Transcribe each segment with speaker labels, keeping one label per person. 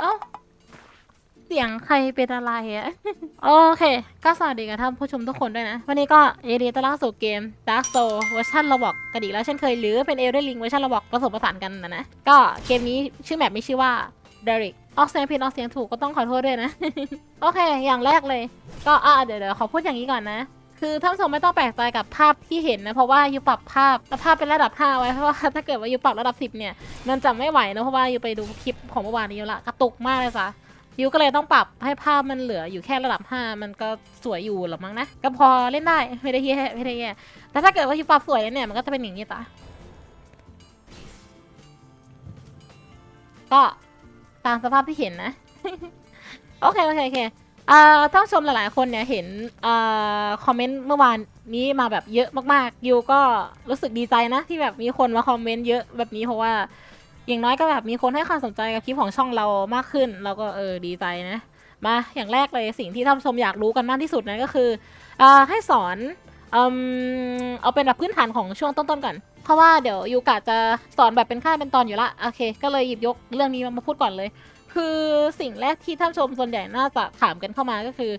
Speaker 1: เอ้า เสียงใครเป็นอะไรอะ โอเค ก็สวัสดีกับท่านผู้ชมทุกคนด้วยนะ วันนี้ก็เอเดียต้อนรับสู่เกม Dark Soul เวอร์ชันระบอกกระดิกแล้วเช่นเคยหรือเป็นเอเดลิงเวอร์ชันระบอกผสมผสานกันนะนะ ก็เกมนี้ชื่อแมปมีชื่อว่า Derek ออกเสียงผิดออกเสียงถูกก็ต้องขอโทษด้วยนะ โอเค อย่างแรกเลย ก็อะเดี๋ยวเดี๋ยวขอพูดอย่างนี้ก่อนนะ คือท่านผู้ชมไม่ต้องแปลกใจกับภาพที่เห็นนะ เพราะว่ายูปรับภาพภาพเป็นระดับ 5 ไว้เพราะว่าถ้าเกิดว่ายูปรับระดับ 10 เนี่ย มันจะไม่ไหวนะเพราะว่ายูไปดูคลิปของเมื่อวานนี้ละกระตุกมากเลยจ้ะยูก็เลยต้องปรับให้ภาพมันเหลืออยู่แค่ระดับ 5 มันก็สวยอยู่หรอมั้งนะก็พอเล่นได้ไม่ได้แย่ไม่ได้แย่แต่ถ้าเกิดว่ายูปรับสวยแล้วเนี่ยมันก็จะเป็นอย่างนี้จ้ะก็ตามสภาพที่เห็นนะ โอเค โอเค โอเค ท่านผู้ชมหลายๆคนเนี่ยเห็นอคอมเมนต์เมื่อวานนี้มาแบบเยอะมากๆยูก็รู้สึกดีใจนะที่แบบมีคนมาคอมเมนต์เยอะแบบนี้เพราะว่าอย่างน้อยก็แบบมีคนให้ความสนใจกับคลิปของช่องเรามากขึ้น เราก็เออดีใจนะมาอย่างแรกเลยสิ่งที่ท่านผู้ชมอยากรู้กันมากที่สุดนะก็คืออให้สอนอเอาเป็นแบบพื้นฐานของช่วงต้นๆก่อน เพราะว่าเดี๋ยวยูกะจะสอนแบบเป็นขั้นเป็นตอนอยู่ละโอเค ก็เลยหยิบยกเรื่องนี้มาพูดก่อนเลย คือสิ่งแรกที่ท่านชมส่วนใหญ่น่าจะถามกันเข้ามาก็คือ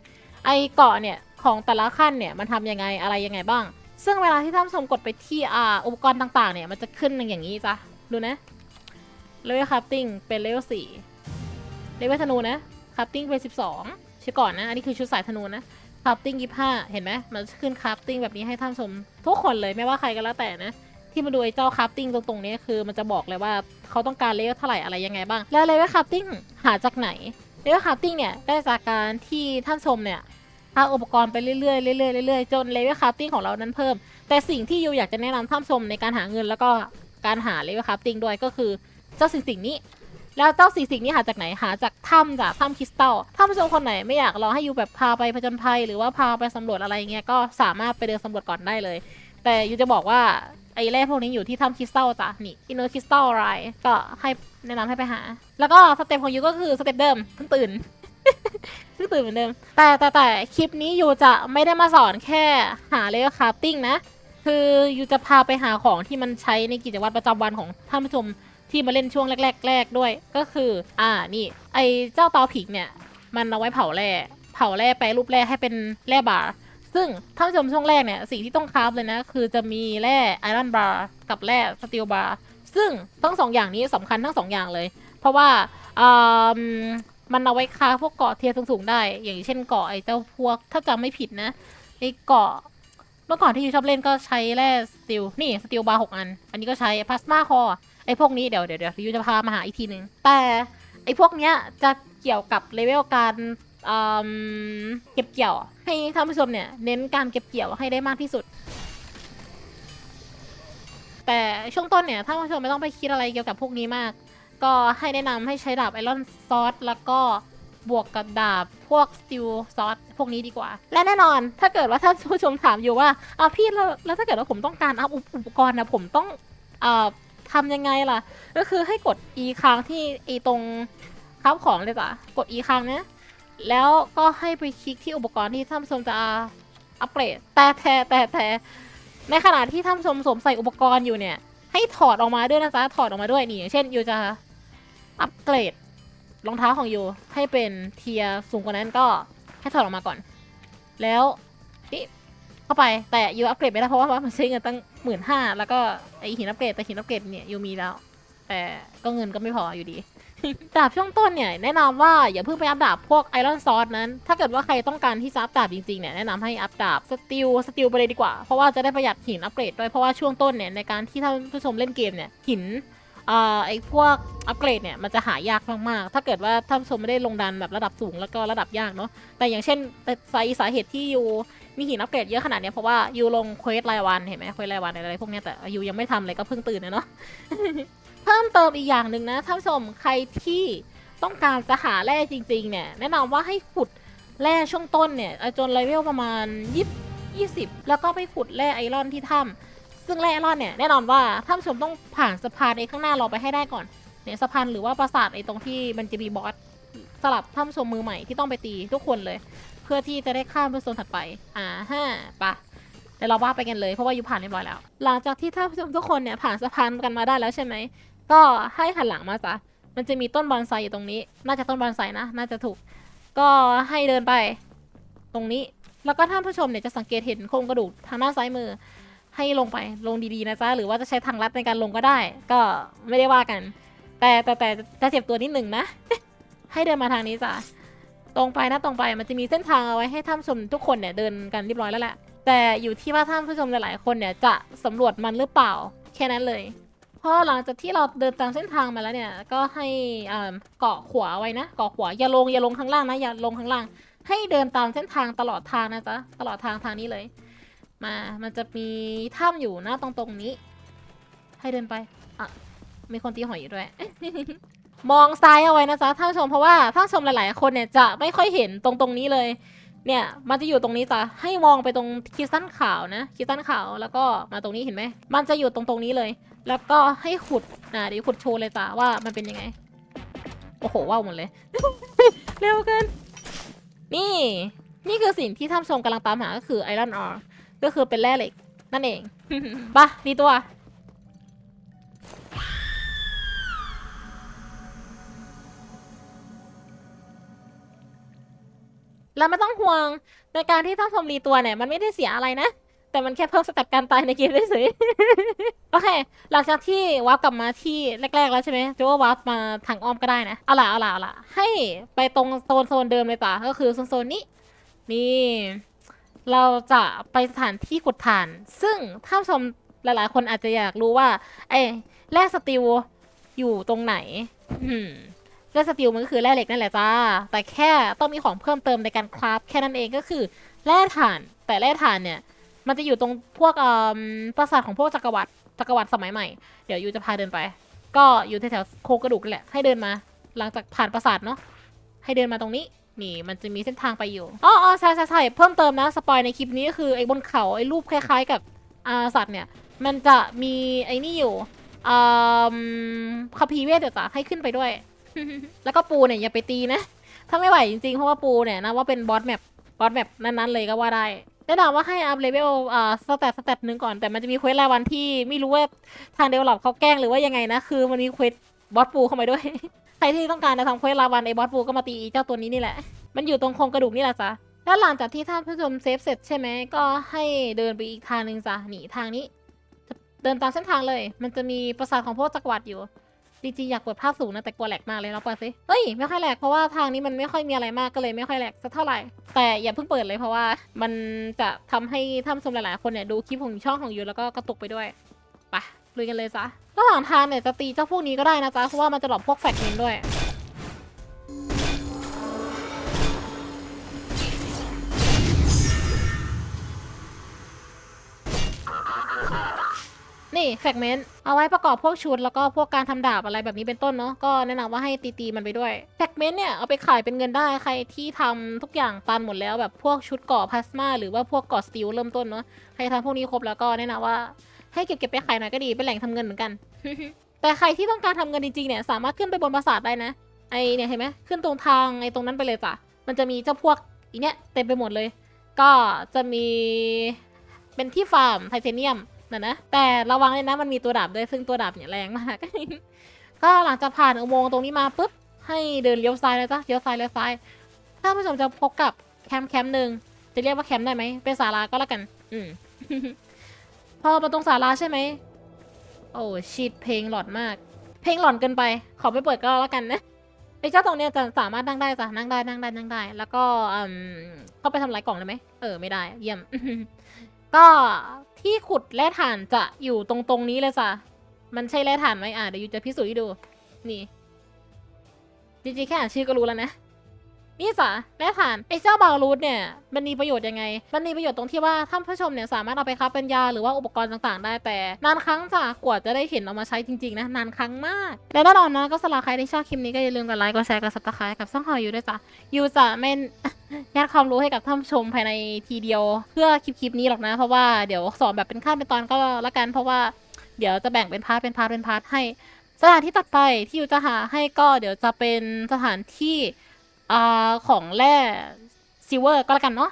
Speaker 1: ไอเกาะเนี่ยของแต่ละขั้นเนี่ยมันทำยังไงอะไรยังไงบ้าง ซึ่งเวลาที่ท่านชมกดไปที่อ่าอุปกรณ์ต่างๆเนี่ยมันจะขึ้นอย่างนี้จ้ะดูนะเลเวลคราฟติ้งเป็นเลเวลสี่เลเวลธนูนะคราฟติ้งเป็นสิบสองชื่อก่อนนะอันนี้คือชุดสายธนูนะคราฟติ้งยี่ห้าเห็นไหมมันจะขึ้นคราฟติ้งแบบนี้ให้ท่านชมทุกคนเลยไม่ว่าใครก็แล้วแต่นะ ที่มาดูไอ้เจ้าคราฟติ้งตรงๆนี้คือมันจะบอกเลยว่าเขาต้องการเลเวลเท่าไหร่อะไรยังไงบ้าง แล้วเลเวลคราฟติ้งหาจากไหนเลเวลคราฟติ้งเนี่ยได้จากการที่ท่านชมเนี่ยพาอุปกรณ์ไปเรื่อยๆเรื่อยๆเรื่อยๆจนเลเวลคราฟติ้งของเรานั้นเพิ่ม แต่สิ่งที่ยูอยากจะแนะนำท่านชมในการหาเงินแล้วก็การหาเลเวลคราฟติ้งด้วยก็คือเจ้าสิ่งสิ่งนี้แล้วเจ้าสิ่งสิ่งนี้หาจากไหนหาจากถ้ำจากถ้ำคริสตัลถ้าผู้ชมคนไหนไม่อยากรอให้ยูแบบพาไปผจญภัย หรือว่าพาไปสำรวจอะไรเงี้ยก็สามารถไปเดินสำรวจก่อนได้เลย แต่ยูจะบอกว่า อ้แร่พวกนี้อยู่ที่ถ้ำคริสตัลจ้ะนี่อินเนอร์คริสตัลไรก็ให้แนะนำให้ไปหา แล้วก็สเต็ปของยูก็คือสเต็ปเดิมเพิ่งตื่นเพิ่งตื่นเหมือนเดิม แต่แต่แต่คลิปนี้ยูจะไม่ได้มาสอนแค่หาเลเวลคราฟติ้งนะ คือยูจะพาไปหาของที่มันใช้ในกิจวัตรประจำวันของท่านผู้ชมที่มาเล่นช่วงแรกๆแรกด้วย ก็คือ อ่านี่ ไอเจ้าเตาผิงเนี่ย มันเอาไว้เผาแร่เผาแร่แปรรูปแร่ให้เป็นแร่บาร์ ซึ่งท่านผู้ชมช่วงแรกเนี่ยสิ่งที่ต้องคราฟเลยนะ คือจะมีแร่ไอรอนบาร์กับแร่สตีลบาร์ซึ่งทั้งสองอย่างนี้สำคัญทั้งสองอย่างเลย เพราะว่ามันเอาไว้คราฟพวกเกาะเทียร์สูงๆได้ อย่างเช่นเกาะไอเจ้าพวก ถ้าจำไม่ผิดนะไอเกาะเมื่อก่อนที่ยูชอบเล่นก็ใช้แร่สตีลนี่สตีลบาร์หกอัน อันนี้ก็ใช้พลาสมาคอไอพวกนี้เดี๋ยวเดี๋ยวเดี๋ยวยูจะพามาหาอีกทีหนึ่งแต่ไอพวกเนี้ยจะเกี่ยวกับเลเวลการ เก็บเกี่ยว ให้ท่านผู้ชมเนี่ยเน้นการเก็บเกี่ยวให้ได้มากที่สุด แต่ช่วงต้นเนี่ยท่านผู้ชมไม่ต้องไปคิดอะไรเกี่ยวกับพวกนี้มาก ก็ให้แนะนำให้ใช้ดาบไอรอนซอสแล้วก็บวกกับดาบพวกสติลซอสพวกนี้ดีกว่า และแน่นอนถ้าเกิดว่าท่านผู้ชมถามอยู่ว่าอะพี่แล้วถ้าเกิดว่าผมต้องการอัพอุปกรณ์นะผมต้องเอ่อทำยังไงล่ะ ก็คือให้กด e ค้างที่ไอตรงครับของเลยจ้ะกด e ค้างนะ แล้วก็ให้ไปคลิกที่อุปกรณ์ที่ท่านผู้ชมจะอัปเกรด แต่แต่แต่แต่ในขณะที่ท่านผู้ชมสวมใส่อุปกรณ์อยู่เนี่ย ให้ถอดออกมาด้วยนะจ๊ะถอดออกมาด้วยนี่อย่างเช่นยูจะอัปเกรดรองเท้าของยูให้เป็นเทียสูงกว่านั้นก็ให้ถอดออกมาก่อน แล้วนี่เข้าไปแต่ยูอัปเกรดไม่ได้เพราะว่ามันใช้เงินตั้งหมื่นห้าแล้วก็ไอหินอัปเกรดแต่หินอัปเกรดเนี่ยยูมีแล้ว แต่ก็เงินก็ไม่พออยู่ดี ดาบช่วงต้นเนี่ยแนะนำว่าอย่าเพิ่งไปอัพดาบพวกไอรอนซอสนั้น ถ้าเกิดว่าใครต้องการที่จะอัพดาบจริงๆเนี่ยแนะนำให้อัพดาบสติลสติลไปเลยดีกว่า เพราะว่าจะได้ประหยัดหินอัปเกรดด้วยเพราะว่าช่วงต้นเนี่ยในการที่ท่านผู้ชมเล่นเกมเนี่ยหินอ่าไอพวกอัปเกรดเนี่ยมันจะหายากมากๆ ถ้าเกิดว่าท่านผู้ชมไม่ได้ลงดันแบบระดับสูงแล้วก็ระดับยากเนาะแต่อย่างเช่นแต่สาสาเหตุที่อยู่ มีหินอัปเกรดเยอะขนาดนี้เพราะว่ายูลงเควสรายวันเห็นไหมเควสรายวันอะไรพวกนี้แต่ยูยังไม่ทำเลยก็เพิ่งตื่นเนาะเพิ่มเติมอีกอย่างหนึ่งนะท่านผู้ชมใครที่ต้องการจะหาแร่จริงๆเนี่ยแนะนำว่าให้ขุดแร่ช่วงต้นเนี่ยจนเลเวลประมาณ20 20แล้วก็ไปขุดแร่ไอรอนที่ถ้ำซึ่งแร่ไอรอนเนี่ยแน่นอนว่าท่านผู้ชมต้องผ่านสะพานไอ้ข้างหน้าเราไปให้ได้ก่อนเนี่ยสะพานหรือว่าปราสาทไอ้ตรงที่มันจะมีบอสสลับท่านผู้ชมมือใหม่ที่ต้องไปตีทุกคนเลย พื่อที่จะได้ข้ามไปโซนถัดไป อ่าฮะปะเดี๋ยวเราว่าไปกันเลยเพราะว่าอยู่ผ่านเรียบร้อยแล้ว หลังจากที่ท่านผู้ชมทุกคนเนี่ยผ่านสะพานกันมาได้แล้วใช่ไหม ก็ให้หันหลังมาจ้ะมมันจะมีต้นบอนไซอยู่ตรงนี้ น่าจะต้นบอนไซนะ น่าจะถูก ก็ให้เดินไป ตรงนี้ แล้วก็ท่านผู้ชมเนี่ยจะสังเกตเห็นโครงกระดูกทางด้านซ้ายมือ ให้ลงไป ลงดีๆนะจ๊ะ หรือว่าจะใช้ทางลัดในการลงก็ได้ ก็ไม่ได้ว่ากัน แต่แต่แต่จะเจ็บตัวนิดหนึ่งนะ ให้เดินมาทางนี้จ้ะ ตรงไปนะตรงไปมันจะมีเส้นทางเอาไว้ให้ท่านผู้ชมทุกคนเนี่ยเดินกันเรียบร้อยแล้วแหละแต่อยู่ที่ว่าท่านผู้ชมหลายๆคนเนี่ยจะสำรวจมันหรือเปล่า แค่นั้นเลยเพราะหลังจากที่เราเดินตามเส้นทางมาแล้วเนี่ยก็ให้เกาะขวาไว้นะเกาะขวาอย่าลงอย่าลงข้างล่างนะอย่าลงข้างล่าง ให้เดินตามเส้นทางตลอดทางนะจ๊ะตลอดทางทางนี้เลย มา มันจะมีถ้ำอยู่นะตรงตรงนี้ ให้เดินไปอะมีคนตีหอยอยู่ด้วย มองซ้ายเอาไว้นะจ๊ะท่านผู้ชมเพราะว่าท่านผู้ชมหลาย ๆ คนเนี่ยจะไม่ค่อยเห็นตรงตรงนี้เลย เนี่ยมันจะอยู่ตรงนี้จ้ะให้มองไปตรงคิสตัลขาวนะคิสตัลขาวแล้วก็มาตรงนี้เห็นไหมมันจะอยู่ตรงตรงนี้เลย แล้วก็ให้ขุดนะเดี๋ยวขุดโชว์เลยจ้ะว่ามันเป็นยังไงโอ้โหว้าวหมดเลย เร็วเกินนี่นี่คือสิ่งที่ท่านผู้ชมกำลังตามหาก็คือไอรอนออร์ก็คือเป็นแร่เหล็กนั่นเองปะดีตัว แล้วไม่ต้องห่วงในการที่ท่านชมรีตัวเนี่ย มันไม่ได้เสียอะไรนะ แต่มันแค่เพิ่มสแตทการตายในเกมได้เฉยโอเค หลังจากที่วาร์ปกลับมาที่แรก ๆ แล้วใช่ไหมจะว่าวาร์ปมาทางอ้อมก็ได้นะ เอาล่ะเอาล่ะเอาล่ะให้ไปตรงโซนโซนเดิมเลยจ้ะก็คือโซนโซนนี้ นี่ เราจะไปสถานที่ขุดถ่าน ซึ่งท่านชมหลายๆ คนอาจจะอยากรู้ว่า ไอ้แร่สติลอยู่ตรงไหน อืม แร่สติลมันก็คือแร่เหล็กนั่นแหละจ้า แต่แค่ต้องมีของเพิ่มเติมในการคราฟแค่นั้นเองก็คือแร่ถ่าน แต่แร่ถ่านเนี่ย มันจะอยู่ตรงพวกอ่อปราสาทของพวกจักรวรรดิจักรวรรดิสมัยใหม่ เดี๋ยวยูจะพาเดินไป ก็อยู่แถวๆโคกระดูกแหละ ให้เดินมา หลังจากผ่านปราสาทเนาะ ให้เดินมาตรงนี้ นี่มันจะมีเส้นทางไปอยู่ อ๋อใช่ใช่ใช่เพิ่มเติมนะ สปอยในคลิปนี้ก็คือไอ้บนเขาไอ้รูปคล้าย ๆ กับอาสัตว์เนี่ย มันจะมีไอ้นี่อยู่อ่าคัมภีร์เวทเดี๋ยวจะให้ขึ้นไปด้วย แล้วก็ปูเนี่ยอย่าไปตีนะ ถ้าไม่ไหวจริงๆ เพราะว่าปูเนี่ยนะว่าเป็นบอสแมปบอสแมปนั้นๆเลยก็ว่าได้แนะนำว่าให้อัพเลเวลอ่าสแตทสแตทหนึ่งก่อนแต่มันจะมีเควสรายวันที่ไม่รู้ว่าทางเดเวลลอปเขาแกล้งหรือว่ายังไงนะ คือมันมีเควสบอสปูเข้ามาด้วย ใครที่ต้องการจะทำเควสรายวันไอ้บอสปูก็มาตีเจ้าตัวนี้นี่แหละ มันอยู่ตรงโครงกระดูกนี่แหละจ้ะแล้วหลังจากที่ท่านผู้ชมเซฟเสร็จใช่ไหมก็ให้เดินไปอีกทางหนึ่งจ้ะหนีทางนี้ เดินตามเส้นทางเลย มันจะมีปราสาทของพวกจักรวรรดิอยู่ จริงๆอยากเปิดภาพสูงนะแต่กลัวแหลกมากเลยเราเปิดสิเฮ้ยไม่ค่อยแหลกเพราะว่าทางนี้มันไม่ค่อยมีอะไรมากก็เลยไม่ค่อยแหลกสักเท่าไหร่แต่อย่าเพิ่งเปิดเลยเพราะว่ามันจะทำให้ท่านผู้ชมหลายๆคนเนี่ยดูคลิปของช่องของยูแล้วก็กระตุกไปด้วยไปลุยกันเลยจ้ะระหว่างทางเนี่ยจะตีเจ้าพวกนี้ก็ได้นะจ๊ะเพราะว่ามันจะหลบพวกแฟกเมนด้วย นี่แฟกเมนต์เอาไว้ประกอบพวกชุดแล้วก็พวกการทำดาบอะไรแบบนี้เป็นต้นเนาะก็แนะนำว่าให้ตีตีมันไปด้วยแฟกเมนต์เนี่ยเอาไปขายเป็นเงินได้ใครที่ทำทุกอย่างตันหมดแล้วแบบพวกชุดกราะพลาสมาหรือว่าพวกกราะสตีลเริ่มต้นเนาะใครทำพวกนี้ครบแล้วก็แนะนำว่าให้เก็บเก็บไปขายหน่อยก็ดีเป็นแหล่งทำเงินเหมือนกัน แต่ใครที่ต้องการทำเงินจริงๆเนี่ยสามารถขึ้นไปบนปราสาทได้นะไอเนี่ยเห็นไหมขึ้นตรงทางไอตรงนั้นไปเลยจ้ะมันจะมีเจ้าพวกอีเนี้ยเต็มไปหมดเลย ก็จะมีเป็นที่ฟาร์มไทเทเนียม นะนะแต่ระวังเลยนะมันมีตัวดาบด้วยซึ่งตัวดาบเนี่ยแรงมาก ก็หลังจากผ่านอุโมงค์ตรงนี้มาปุ๊บให้เดินเลี้ยวซ้ายเลยจ้ะเลี้ยวซ้ายเลี้ยวซ้ายถ้าผู้ชมจะพบกับแคมป์แคมป์หนึ่งจะเรียกว่าแคมป์ได้ไหมเป็นศาลาก็แล้วกัน อืมพอมาตรงศาลาใช่ไหมโอ้ชิดเพลงหลอนมาก เพลงหลอนเกินไป ขอไปเปิดก็แล้วกันนะไอ้เจ้าตรงเนี้ยจะสามารถนั่งได้จ้ะนั่งได้นั่งได้นั่งได้ แล้วก็อืมเข้าไปทำลายกล่องได้ไหมเออไม่ได้ เยี่ยม ก็ที่ขุดแร่ถ่านจะอยู่ตรงตรงนี้เลยจ้ะมันใช่แร่ถ่านไหมอะเดี๋ยวยูจะพิสูจน์ให้ดู นี่จริงๆแค่อ่านชื่อก็รู้แล้วนะนี่จ้ะแร่ถ่านไอ้เจ้าบารูทเนี่ยมันมีประโยชน์ยังไง มันมีประโยชน์ตรงที่ว่าท่านผู้ชมเนี่ยสามารถเอาไปค้าเป็นยาหรือว่าอุปกรณ์ต่างๆ ได้แต่ นานครั้งจ้ะกว่าจะได้เห็นเอามาใช้จริงๆนะนานครั้งมาก และแน่นอนนะก็สำหรับใครที่ชอบคลิปนี้ก็อย่าลืมกดไลค์กดแชร์กดซับสไครต์กับช่องหอยยูด้วยจ้ะยูจะไม่ ยัดความรู้ให้กับท่านชมภายในทีเดียว เพื่อคลิปคลิปนี้หรอกนะ เพราะว่าเดี๋ยวสอนแบบเป็นขั้นเป็นตอนก็แล้วกัน เพราะว่าเดี๋ยวจะแบ่งเป็นพาร์ทเป็นพาร์ทเป็นพาร์ทให้ สถานที่ตัดไปที่ยูจะหาให้ก็เดี๋ยวจะเป็นสถานที่อ่าของแร่ซิลเวอร์ก็แล้วกันเนาะ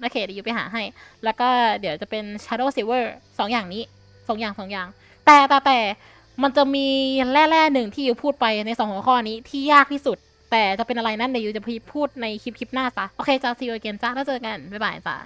Speaker 1: โอเคเดี๋ยวยูไปหาให้ แล้วก็เดี๋ยวจะเป็น Shadow Silver สองอย่างนี้สองอย่างสองอย่าง แต่แต่แต่มันจะมีแร่แร่หนึ่งที่ยูพูดไปในสองหัวข้อนี้ที่ยากที่สุด แต่จะเป็นอะไรนั่นเดี๋ยวยูจะพูดในคลิปคลิปหน้าซะโอเคจ้าซีโอเกนจ้าแล้วเจอกัน บ๊ายบายจ้า